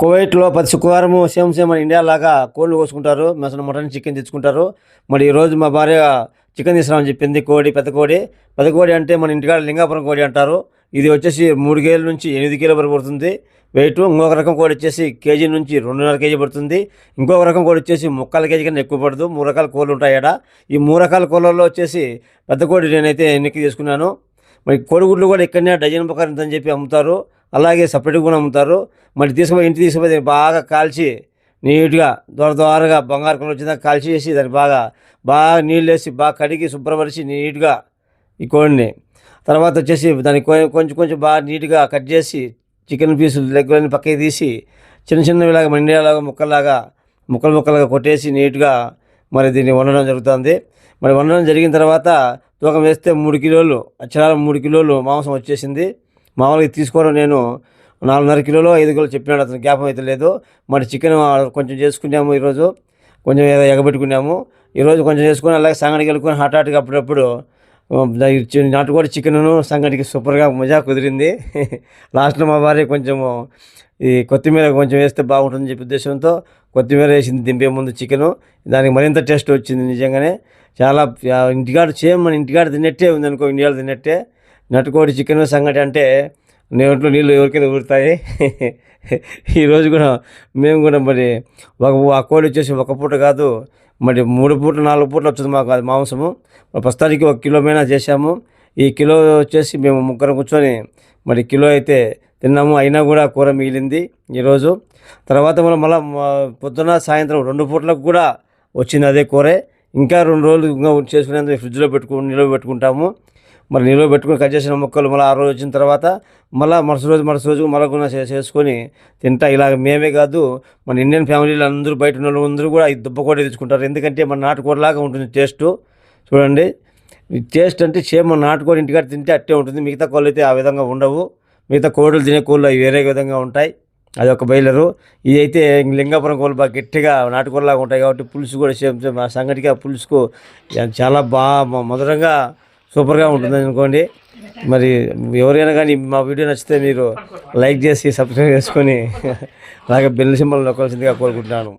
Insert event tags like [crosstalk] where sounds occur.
కువైట్లో ప్రతి శుక్రవారం సేమ్ సేమ్ మన ఇండియా లాగా కోళ్ళు కోసుకుంటారు అసలు మటన్ చికెన్ తెచ్చుకుంటారు. మరి ఈరోజు మా భార్య చికెన్ తీసుకురామని చెప్పింది కోడి పెద్ద కోడి. పెద్ద కోడి అంటే మన ఇంటికాడ లింగాపురం కోడి అంటారు. ఇది వచ్చేసి మూడు కేజీల నుంచి ఎనిమిది కేజీల వరకు పడుతుంది. వెయిట్ ఇంకొక రకం కోడి వచ్చేసి కేజీ నుంచి రెండున్నర కేజీ పడుతుంది. ఇంకొక రకం కోడి వచ్చేసి ముక్కాల కేజీ కన్నా ఎక్కువ పడదు. మూడు రకాల కోళ్ళు ఉంటాయి ఈ మూడు రకాల కోళ్ళల్లో వచ్చేసి పెద్ద కోడి నేనైతే ఎన్నిక తీసుకున్నాను. మరి కోడిగుడ్లు కూడా ఇక్కడనే డజన్ ప్రకారం ఇంత అని చెప్పి అమ్ముతారు. అలాగే సపరేట్గా కూడా అమ్ముతారు. మరి తీసుకుపోయి ఇంటి తీసుకుపోయి బాగా కాల్చి నీట్గా దొర దొరగా బంగారు కలర్ వచ్చిందా కాల్చి వేసి దాన్ని బాగా బాగా నీళ్ళు వేసి బాగా కడిగి శుభ్రపరిచి నీట్గా ఈ కోడిని. తర్వాత వచ్చేసి దాన్ని కొంచెం కొంచెం బాగా నీట్గా కట్ చేసి చికెన్ పీసులు లెగ్గులన్నీ పక్కకి తీసి చిన్న చిన్నవిలాగా మండేలాగా ముక్కలాగా ముక్కల్లాగా ముక్కలు ముక్కలుగా కొట్టేసి నీట్గా మరి దీన్ని వండడం జరుగుతుంది. మరి వండడం జరిగిన తర్వాత తూకం వేస్తే మూడు కిలోలు అక్షరాల మూడు కిలోలు మాంసం వచ్చేసింది. మామూలుగా తీసుకోవడం నేను. నాలుగున్నర కిలోలు ఐదు కిలోలు చెప్పినాడు అతను జ్ఞాపం అయితే లేదు. మరి చికెన్ కొంచెం చేసుకున్నాము ఈరోజు. కొంచెం ఏదో ఎగబెట్టుకున్నాము. ఈరోజు కొంచెం చేసుకుని అలాగే సంగడికి వెళ్ళుకొని హఠాట్గా అప్పుడప్పుడు నాటుకోడి చికెను సంగటికి సూపర్గా మజా కుదిరింది. [laughs] లాస్ట్లో మా భార్య కొంచెము ఈ కొత్తిమీర కొంచెం వేస్తే బాగుంటుందని చెప్పి ఉద్దేశంతో కొత్తిమీర వేసింది దింపే ముందు చికెను. దానికి మరింత టేస్ట్ వచ్చింది నిజంగానే. చాలా ఇంటికాడ సేమ్ మన ఇంటికాడ తిన్నట్టే ఉంది అనుకో ఇండియాలో తిన్నట్టే. నటుకోడి చికెన్ సంగటి అంటే నేంట్లో నీళ్ళు ఎవరికైనా ఊరుతాయి. ఈరోజు కూడా మేము కూడా మరి ఒక ఆ కోడి వచ్చేసి ఒక పూట కాదు మరి మూడు పూట నాలుగు పూటలు వచ్చింది మాకు అది మాంసము. ప్రస్తుతానికి ఒక కిలో మీద చేశాము. ఈ కిలో వచ్చేసి మేము ముగ్గురం కూర్చొని మరి కిలో అయితే తిన్నాము. అయినా కూడా కూర మిగిలింది ఈరోజు. తర్వాత మనం మళ్ళీ పొద్దున సాయంత్రం రెండు పూటలకు కూడా వచ్చింది అదే కూరే. ఇంకా రెండు రోజులు ఇంకా చేసుకునేందుకు ఫ్రిడ్జ్లో పెట్టుకుని నిల్వ పెట్టుకుంటాము. మరి నిల్వ పెట్టుకుని కట్ చేసిన మొక్కలు మళ్ళీ ఆ రోజు వచ్చిన తర్వాత మళ్ళీ మరుసటి రోజు మరుసటి రోజు మళ్ళీ కూడా చేసుకొని తింటా. ఇలాగ మేమే కాదు మన ఇండియన్ ఫ్యామిలీలు అందరూ బయట ఉన్న వాళ్ళు అందరూ కూడా ఈ దుబ్బ కూడా తెచ్చుకుంటారు. ఎందుకంటే మన నాటుకోడిలాగా ఉంటుంది టేస్ట్. చూడండి టేస్ట్ అంటే సేమ్ మన నాటుకోడి ఇంటికాడ తింటే అట్టే ఉంటుంది. మిగతా కోళ్ళు అయితే ఆ విధంగా ఉండవు. మిగతా కోడలు తినే కోళ్ళు అవి వేరే విధంగా ఉంటాయి. అది ఒక బయలరు ఇది అయితే లింగాపురం కోళ్ళు బాగా గట్టిగా నాటుకోళ్ళలాగా ఉంటాయి కాబట్టి పులుసు కూడా సేమ్ సేమ్. ఆ సంగటికి ఆ పులుసుకు చాలా బాగా మధురంగా సూపర్గా ఉంటుంది అనుకోండి. మరి ఎవరైనా కానీ మా వీడియో నచ్చితే మీరు లైక్ చేసి సబ్స్క్రైబ్ చేసుకొని [laughs] అలాగే బెల్ సింబల్ నొక్కాల్సిందిగా కోరుకుంటున్నాను.